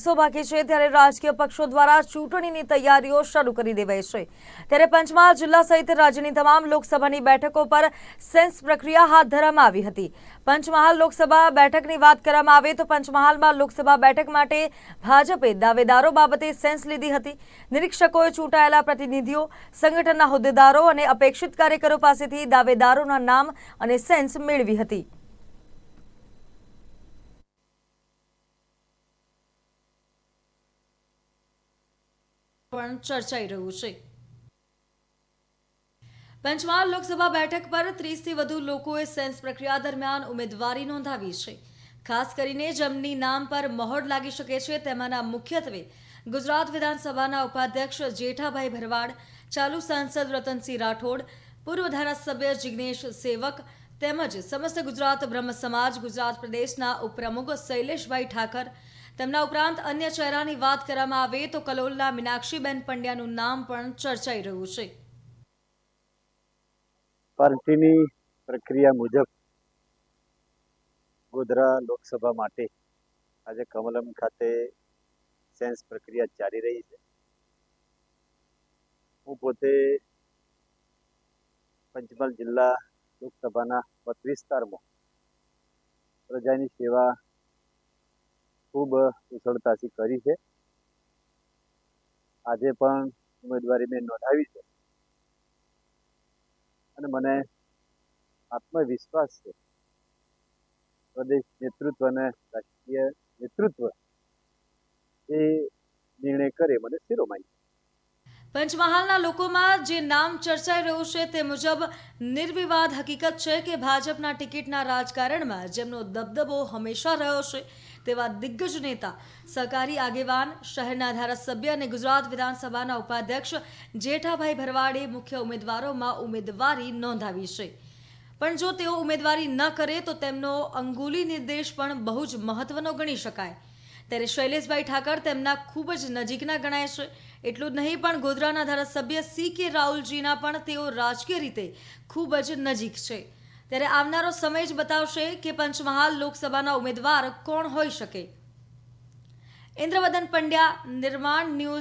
દિવસો બાકી છે, ત્યારે રાજકીય પક્ષો દ્વારા ચૂંટણીની તૈયારીઓ શરૂ કરી દેવાઈ છે. ત્યારે પંચમહાલ જિલ્લા સહિત રાજ્યની તમામ લોકસભાની બેઠકો પર સેન્સ પ્રક્રિયા હાથ ધરવામાં આવી હતી. પંચમહાલ લોકસભા બેઠકની વાત કરવામાં આવે તો પંચમહાલમાં લોકસભા બેઠક માટે ભાજપે દાવેદારો બાબતે સેન્સ લીધી હતી. નિરીક્ષકોએ ચૂંટાયેલા પ્રતિનિધિઓ, સંગઠનના હોદ્દેદારો અને અપેક્ષિત કાર્યકરો પાસેથી દાવેદારોના નામ અને સેન્સ મેળવી હતી. પણ ચર્ચાઈ રહ્યું છે. પંચમહાલ લોકસભા બેઠક પર ત્રીસથી વધુ લોકોએ સેન્સ પ્રક્રિયા દરમિયાન ઉમેદવારી નોંધાવી છે. ખાસ કરીને જેમની નામ પર મહોર લાગી શકે છે તેમાંના મુખ્યત્વે ગુજરાત વિધાનસભાના ઉપાધ્યક્ષ જેઠાભાઈ ભરવાડ, ચાલુ સાંસદ રતનસિંહ રાઠોડ, પૂર્વ ધારાસભ્ય જિગ્નેશ સેવક તેમજ સમસ્ત ગુજરાત બ્રહ્મ સમાજ ગુજરાત પ્રદેશના ઉપપ્રમુખ શૈલેષભાઈ ઠાકર તેમના ઉપરાંત અન્ય ચહેરાની વાત કરવામાં આવે તો કલોલના મીનાક્ષીબેન પંડ્યાનું નામ પણ ચર્ચાઈ રહ્યું છે. પાર્ટીની પ્રક્રિયા મુજબ ગોધરા લોકસભા માટે આજે કમલમ ખાતે સેન્સ પ્રક્રિયા ચાલી રહી છે. હું પોતે પંચમહાલ જિલ્લા લોકસભાના મત વિસ્તારમાં પ્રજાની સેવા ખૂબ કુશળતાથી કરી છે. આજે પણ ઉમેદવારી મેં નોંધાવી છે. અને મને આત્મવિશ્વાસ છે. પ્રદેશ નેતૃત્વ અને રાષ્ટ્રીય નેતૃત્વ એ નિર્ણય કરે, મને શિરોમાય પંચમહાલના લોકોમાં જે નામ ચર્ચાઈ રહ્યું છે તે મુજબ નિર્વિવાદ હકીકત છે કે ભાજપના ટિકિટના રાજકારણમાં જેમનો દબદબો હંમેશા રહ્યો છે, તેવા દિગ્ગજ નેતા સહકારી આગેવાન, શહેરના ધારાસભ્ય અને ગુજરાત વિધાનસભાના ઉપાધ્યક્ષ જેઠાભાઈ ભરવાડે મુખ્ય ઉમેદવારોમાં ઉમેદવારી નોંધાવી છે. પણ જો તેઓ ઉમેદવારી ન કરે તો તેમનો અંગુલી નિર્દેશ પણ બહુ જ મહત્વનો ગણી શકાય. ત્યારે શૈલેષભાઈ ઠાકર તેમના ખૂબ જ નજીકના ગણાય છે. એટલું જ નહીં, પણ ગોધરાના ધારાસભ્ય સી કે રાહુલજીના પણ તેઓ રાજકીય રીતે ખૂબ જ નજીક છે. ત્યારે આવનારો સમય જ બતાવશે કે પંચમહાલ લોકસભાના ઉમેદવાર કોણ હોઈ શકે. ઇન્દ્રવદન પંડ્યા, નિર્માણ ન્યૂઝ